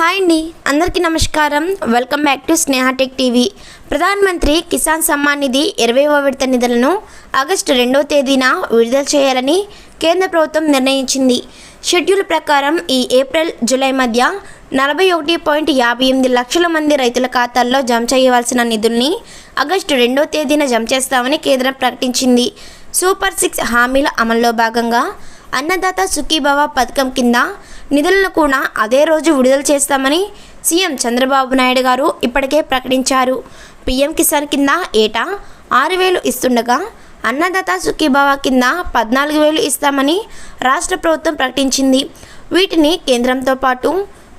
Hi అండి. అందరికీ నమస్కారం. Welcome back to Snehatech TV. Pradhan Mantri Kisan Samman నిధి ఇరవైవ విడత నిధులను ఆగస్టు రెండవ తేదీన విడుదల చేయాలని కేంద్ర ప్రభుత్వం నిర్ణయించింది. షెడ్యూల్ ప్రకారం ఈ ఏప్రిల్ జూలై మధ్య నలభై ఒకటి పాయింట్ యాభై ఎనిమిది లక్షల మంది రైతుల ఖాతాల్లో జమ చేయవలసిన నిధుల్ని ఆగస్టు రెండవ తేదీన జమ చేస్తామని కేంద్రం ప్రకటించింది. సూపర్ సిక్స్ హామీల అమల్లో భాగంగా అన్నదాత సుఖీభవ పథకం కింద నిధులను కూడా అదే రోజు విడుదల చేస్తామని సీఎం చంద్రబాబు నాయుడు గారు ఇప్పటికే ప్రకటించారు. పీఎం కిసాన్ కింద ఏటా ఆరు వేలు ఇస్తుండగా అన్నదాత సుఖీభావ కింద పద్నాలుగు వేలు ఇస్తామని రాష్ట్ర ప్రభుత్వం ప్రకటించింది. వీటిని కేంద్రంతో పాటు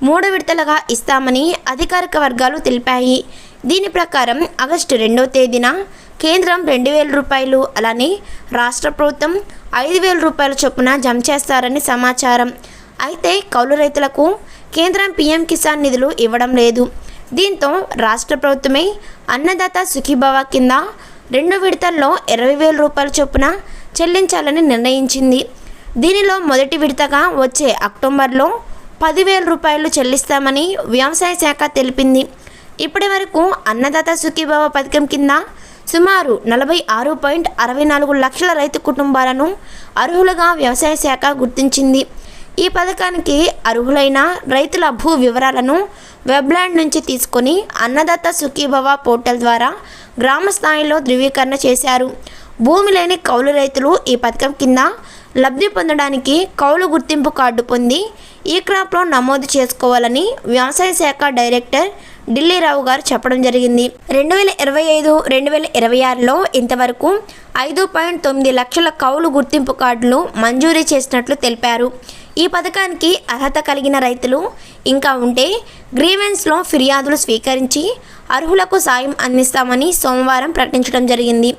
మూడు విడతలుగా ఇస్తామని అధికారిక వర్గాలు తెలిపాయి. దీని ప్రకారం ఆగస్టు రెండవ తేదీన కేంద్రం రెండు వేల రూపాయలు అలానే రాష్ట్ర ప్రభుత్వం ఐదు వేల రూపాయల చొప్పున జమ చేస్తారని సమాచారం. అయితే కౌలు రైతులకు కేంద్రం పీఎం కిసాన్ నిధులు ఇవ్వడం లేదు. దీంతో రాష్ట్ర ప్రభుత్వమే అన్నదాత సుఖీభవ కింద రెండు విడతల్లో ఇరవై వేల రూపాయల చొప్పున చెల్లించాలని నిర్ణయించింది. దీనిలో మొదటి విడతగా వచ్చే అక్టోబర్లో పదివేల రూపాయలు చెల్లిస్తామని వ్యవసాయ శాఖ తెలిపింది. ఇప్పటి వరకు అన్నదాత సుఖీభవ పథకం కింద సుమారు నలభై ఆరు పాయింట్ అరవై నాలుగు లక్షల రైతు కుటుంబాలను అర్హులుగా వ్యవసాయ శాఖ గుర్తించింది. ఈ పథకానికి అర్హులైన రైతుల భూ వివరాలను వెబ్లాండ్ నుంచి తీసుకొని అన్నదాత సుఖీభవ పోర్టల్ ద్వారా గ్రామ స్థాయిలో ధృవీకరణ చేశారు. భూమి లేని కౌలు రైతులు ఈ పథకం కింద లబ్ధి పొందడానికి కౌలు గుర్తింపు కార్డు పొంది ఈ క్రాప్లో నమోదు చేసుకోవాలని వ్యవసాయ శాఖ డైరెక్టర్ ఢిల్లీరావు గారు చెప్పడం జరిగింది. రెండు వేల ఇరవై ఐదు రెండు వేల ఇరవై ఆరులో ఇంతవరకు ఐదు పాయింట్ తొమ్మిది లక్షల కౌలు గుర్తింపు కార్డులు మంజూరీ చేసినట్లు తెలిపారు. ఈ పథకానికి అర్హత కలిగిన రైతులు ఇంకా ఉంటే గ్రీవెన్స్లో ఫిర్యాదులు స్వీకరించి అర్హులకు సాయం అందిస్తామని సోమవారం ప్రకటించడం జరిగింది.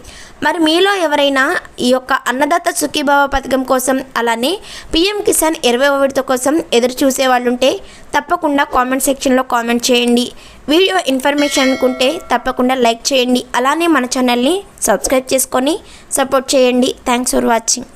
మరి మీలో ఎవరైనా ఈ యొక్క అన్నదాత సుఖీభావ పథకం కోసం అలానే పిఎం కిసాన్ ఇరవై విడత కోసం ఎదురు చూసే వాళ్ళు ఉంటే తప్పకుండా కామెంట్ సెక్షన్లో కామెంట్ చేయండి. వీడియో ఇన్ఫర్మేషన్ అనుకుంటే తప్పకుండా లైక్ చేయండి. అలానే మన ఛానల్ని సబ్స్క్రైబ్ చేసుకొని సపోర్ట్ చేయండి. Thanks for watching.